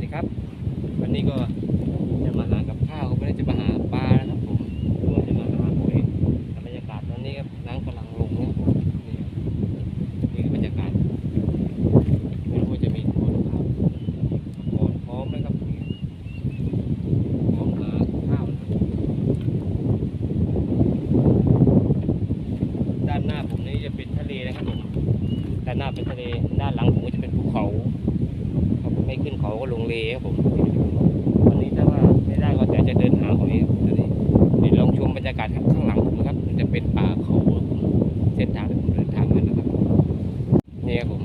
สดีครับ วันนี้ก็จะมาหากับข้าวก็ไม่ได้จะมาหาปลานะครับผมหรือว่าจะมาหาหอยบรรยากาศตอนนี้ครับน้ำกำลังลงนะครับผมนี่ครับนี่คือบรรยากาศไม่รู้ว่าจะมีตัวหรือเปล่าก่อนพร้อมนะครับนี่พร้อมหาข้าวนะครับด้านหน้าผมนี่จะเป็นทะเลนะครับผมด้านหน้าเป็นทะเลด้านหลังผมก็จะเป็นภูเขา ครับผมไม่ขึ้นเขาก็ลงเลครับผมวันนี้ถ้าว่าไม่ได้ก็จะจะเดินหาหอยครับตอนนี้เดี๋ยวลองชมบรรยากาศข้างหลังผมนะครับมันจะเป็นป่าเขาครับผมเส้นทางที่ผมเดินทางมานะครับนี่ครับผม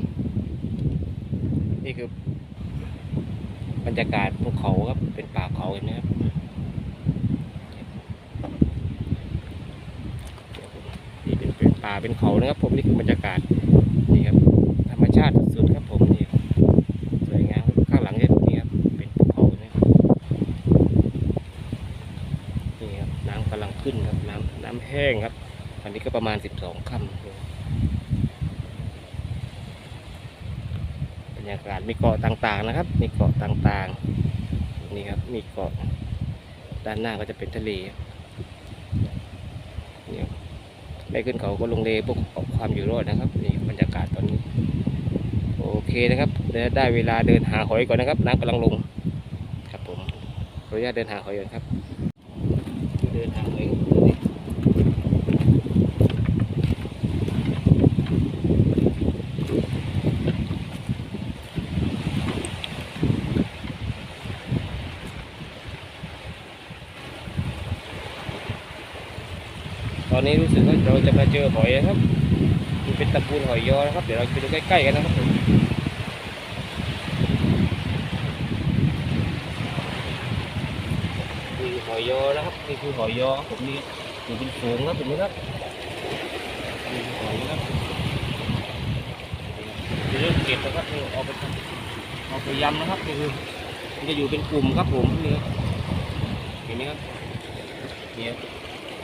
นี่คือบ รรยากาศภูเขาครับเป็นป่าเขาเห็นไหมครับนี่เป็นเป็นป่าเป็นเขานะครับ ผมนี่คือบรรยากาศนี่ครับ ธรรมชาติสุดครับผมนี่สวยงามข้างหลังเนี่ยนี่ครับเป็นภูเขานะครับนี่ครับน้ำกำลังขึ้นครับน้ำน้ำแห้งครับอันนี้ก็ประมาณ 12ค่ำบ รรยากาศมีเกาะต่างๆนะครับ มีเกาะต่างๆนี่ครับมีเกาะด้านหน้าก็จะเป็นทะเลนี่ได้ขึ้นเขาก็ลงเลพวกความอยู่รอดนะครับนี่บรรยากาศตอนนี้โอเคนะครับเดี๋ยวได้เวลาเดินหาหอยก่อนนะครับน้ำกำลังลงครับผมขออนุญาตเดินหาหอยก่อนครับเดินหาหอยต อนนี้รู้สึกว่าเราจะมาเจอหอยนะครับมันเป็นตะปูนหอยยอนะครับ เดี๋ยวเราไปดูใกล้ๆกันนะครับผมนี่หอยยอนะครับนี่คือหอยยอผมนี่อยู่เป็นฝูงครับผมนะครับนี่คือหอยนะครับนี่เริ่มเก็บนะครับเอาไปเอาไปยำนะครับนี่คือมันจะอยู่เป็นกลุ่มครับผมนี่ครับเห็นไหมครับเนี่ย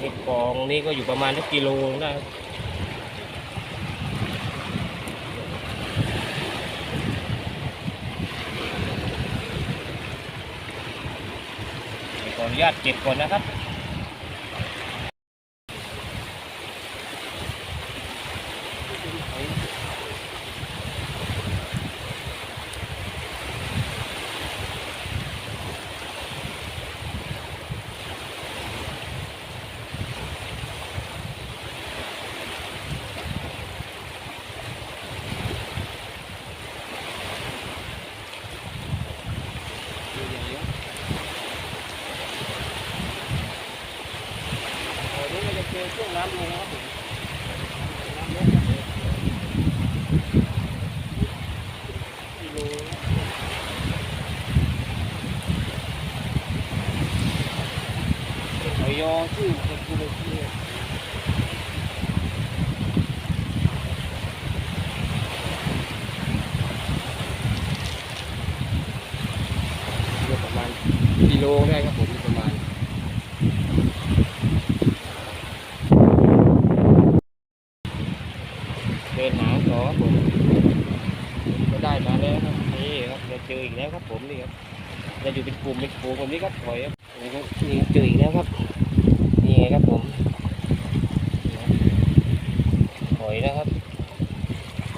นี่กองนี่ก็อยู่ประมาณสักกิโลได้ครับขออนุญาตเก็บก่อนนะครับ ตอนนี้เราจะเจอช่วง น้ำลงนะครับผมน้ำลดครับผมกิโลหอยยอชื่อเป็นกิโลที่ประมาณกิโลได้ครับผมประมาณ เดินหาต่อครับผมก็ได้มาแล้วครับนี่ครับเราเจออีกแล้วครับผมนี่ครับเราอยู่เป็นก ลุ่มเป็นฝูงแบบนี้ครับหอยครับนี่ครับนี่เจออีกแล้วครับนี่ไงครับผมหอยนะครับ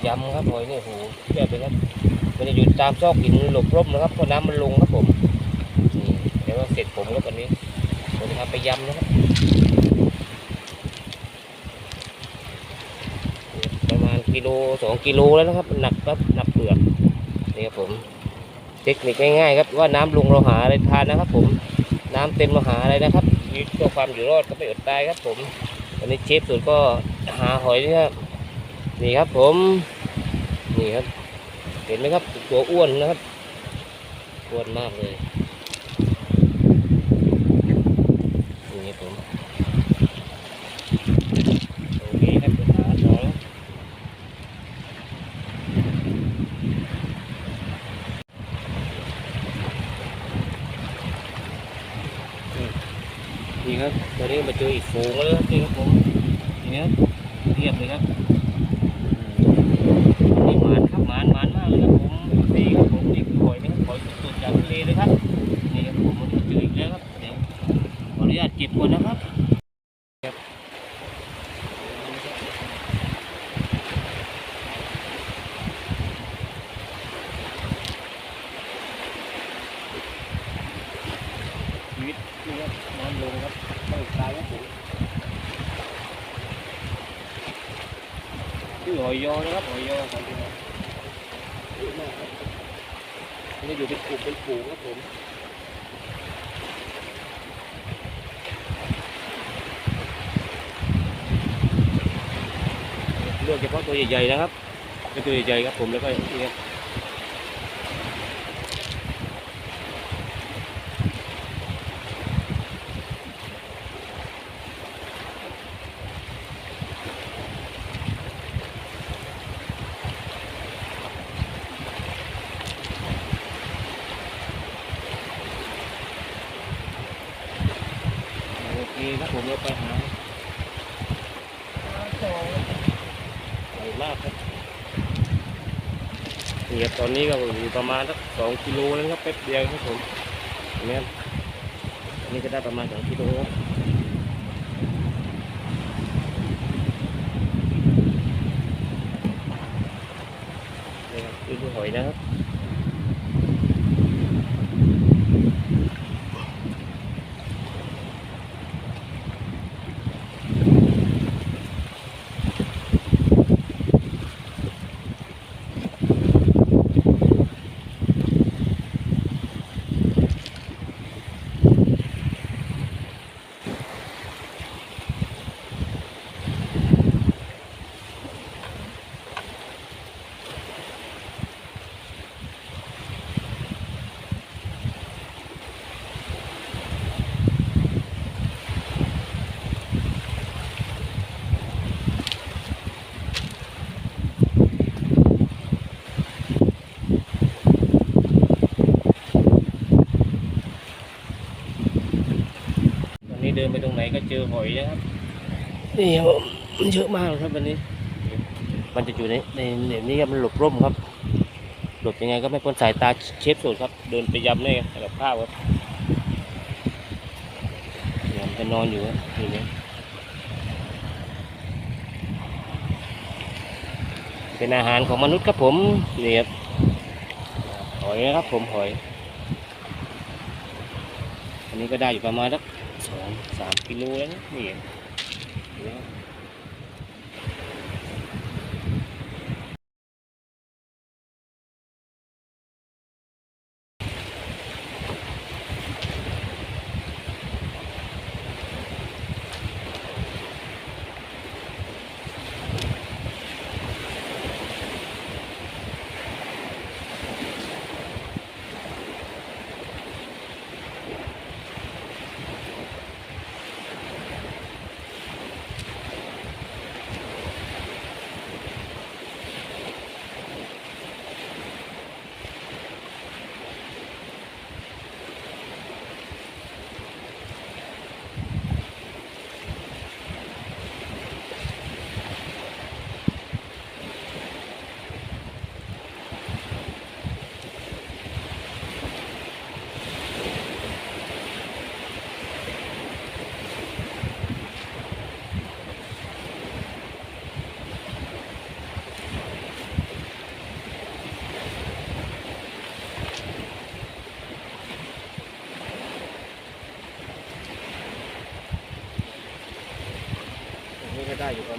ยำครับหอยเนี่โอ้โหเยอะไปครับมันจะอยู่ตามซอกหินหลบร่มนะครับเพราะน้ำมันลงครับผมนี่เดี๋ยวว่าเสร็จผมครับวันนี้ผมจะทำไปยำนะครับประมาณกิโลสองกิโลแล้วนะครับหนักครับหนักเปลือกนี่ครับผม เทคนิคง่ายๆครับว่าน้ำลงเราหาอะไรทานนะครับ ผมน้ำเต็มเราหาอะไรนะครับชีวิตเพื่อความอยู่รอดก็ไม่อดตายครับ ผมวันนี้เชฟสุดก็หาหอยนี่ครับนี่ครับผมนี่ครับ เห็นไหมครับตัวอ้วนนะครับอ้วนมากเลยีครับตอนนี้มาเจออีกฝูงแล้วครับนี่ครับผมเนี้ยเรียบเลยครับนี่หมานครับหมานหมานมากเลยครับผมนี่ครับผมนี่คือหยนะครับหอยสดจากทะเลเลยครับนี่ครับผมมาเจออีกแล้วครับเดี๋ยวขออนุญาตเก็บก่อนนะครับ นี่ครับน้ำลงครับต้องตายครับผมชื่อหอยยอนะครับหอยยอครัที่เยอะมากครับมนี่อยู่เป็นกลุ่มเป็นฝูงครับผมเลือกเฉพาะตัวใหญ่ๆนะครับเป็นตัวใหญ่ๆครับผมแล้วก็นี่ค ผมเราไปหาใหญ่มากครับนี่ครับตอนนี้ก็อยู่ประมาณสักสองกิโลแล้วครับแป๊บเดียวครับผมเห็นไหมครับอันนี้ก็ได้ประมาณสองกิโลครับนี่ครับนี่คือหอยนะครับ ตอนนี้เดินไปตรงไหนก็เจอหอยนะครับนี่ครับผมมันเยอะมากเลยครับวันนี้ มันจะอยู่ในในในนี้ครับมันหลบร่มครับ หลบยังไงก็ไม่พ้นสายตาเชฟสุดครับ เดินไปยำเนี่ยกับข้าวครับเนี่ยมันจะนอนอยู่ครับอย่างนี้เป็นอาหารของมนุษย์ครับผมนี่ครับหอยนะครับผมหอย อันนี้ก็ได้อยู่ประมาณสัก สองสามกิโลแล้วนี่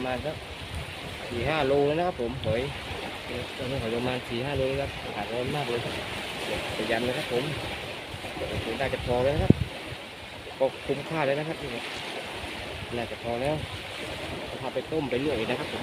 มาณสักสี่ห้าโลแล้วนะครับผมหอยตอนนี้หอยประมาณสี่ห้าโลแล้วครับขาดร้อนมากเลยพยายามนเลยครับผมเดี๋ยวผมน่าจะพอแล้วนะครับก็คุ้มค่าเลยนะครับน่าจะพอแล้วพาไปต้มไปลวกอีกนะครับผม